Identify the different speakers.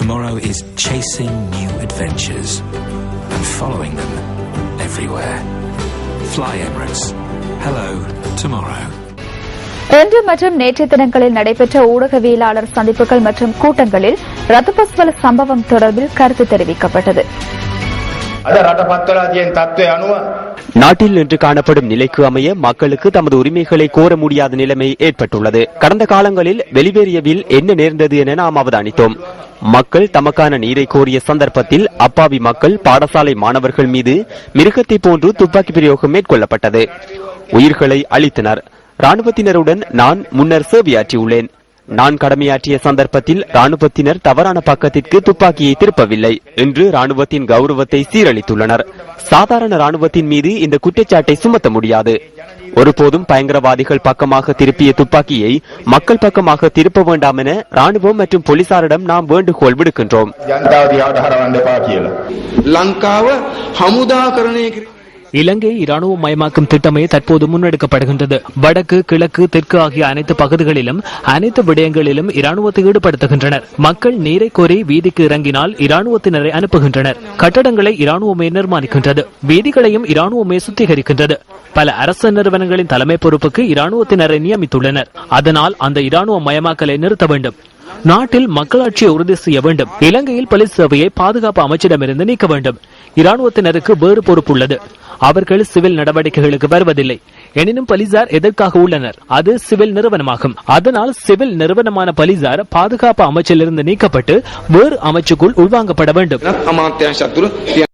Speaker 1: Tomorrow is chasing new adventures and following them everywhere. Fly Emirates. Hello, tomorrow.
Speaker 2: இன்று மற்றும் நேற்றைய தினங்களில் நடைபெற்ற ஊடகவியலாளர் சந்திப்புகள் மற்றும் கூட்டங்களில் ரத்தபஸ்வல சம்பவம் தொடர்பில் கருத்து தெரிவிக்கப்பட்டது
Speaker 3: අද රටපත්වලා තියෙන තත්ත්වය අනුව
Speaker 4: நாட்டில் இன்று காணப்படும் நிலைக்கு அமைய மக்களுக்கு தமது உரிமைகளை கோர முடியாத நிலைமை ஏற்பட்டுள்ளது. கடந்த காலங்களில் வெளிவேறியவில் என்ன நேர்ந்தது என நாம் அவதானித்தோம். மக்கள் தமக்கான நீரை கோரிய சந்தர்ப்பத்தில் அப்பாவி மக்கள் பாடசாலை மாணவர்கள் மீது மிருகத்தை போன்று துப்பாக்கி பிரயோகம் மேற்கொள்ளப்பட்டது. உயிர்களை அளித்தனர் ராணுவத்தினருடன் நான் முன்னர் சேவையாற்றியுள்ளேன். நான் கடமையாற்றிய சந்தர்ப்பத்தில் ராணுவத்தினர் தவறான பக்கத்திற்கு துப்பாக்கியை திருப்பவில்லை என்று ராணுவத்தின் கௌரவத்தை சீரழித்துள்ளனர். சாதாரண ராணுவத்தின் மீது இந்த குற்றச்சாட்டை சுமத்த முடியாது. ஒருபோதும் பயங்கரவாதிகள் பக்கமாக திருப்பிய துப்பாக்கியை மக்கள் பக்கமாக திருப்ப வேண்டாம் என ராணுவம் மற்றும் போலீசாரிடம் நாம் வேண்டுகோள் விடுக்கின்றோம்.
Speaker 5: இலங்கையை இராணுவமயமாக்கும் திட்டமே தற்போது முன்னெடுக்கப்படுகின்றது. வடக்கு கிழக்கு தெற்கு ஆகிய அனைத்து பகுதிகளிலும் அனைத்து விடயங்களிலும் இராணுவத்தை ஈடுபடுத்துகின்றனர். மக்கள் நீரை கோரி வீதிக்கு இறங்கினால் இராணுவத்தினரை அனுப்புகின்றனர். கட்டடங்களை இராணுவமே நிர்மாணிக்கின்றது. வீதிகளையும் இராணுவமே சுத்திகரிக்கின்றது. பல அரசு நிறுவனங்களின் தலைமை பொறுப்புக்கு இராணுவத்தினரை நியமித்துள்ளனர். அதனால் அந்த இராணுவ மயமாக்கலை நிறுத்த வேண்டும். நாட்டில் மக்களாட்சியை உறுதி செய்ய வேண்டும். இலங்கையில் போலீஸ் சேவையை பாதுகாப்பு அமைச்சிடமிருந்து நீக்க வேண்டும். இராணுவத்தினருக்கு வேறு பொறுப்பு உள்ளது அவர்கள் சிவில் நடவடிக்கைகளுக்கு வருவதில்லை. எனினும் பலிசார் எதற்காக உள்ளனர்? அது சிவில் நிறுவனமாகும். அதனால் சிவில் நிறுவனமான பலிசார் பாதுகாப்பு அமைச்சிலிருந்து நீக்கப்பட்டு வேறு அமைச்சுக்குள் உள்வாங்கப்பட வேண்டும்.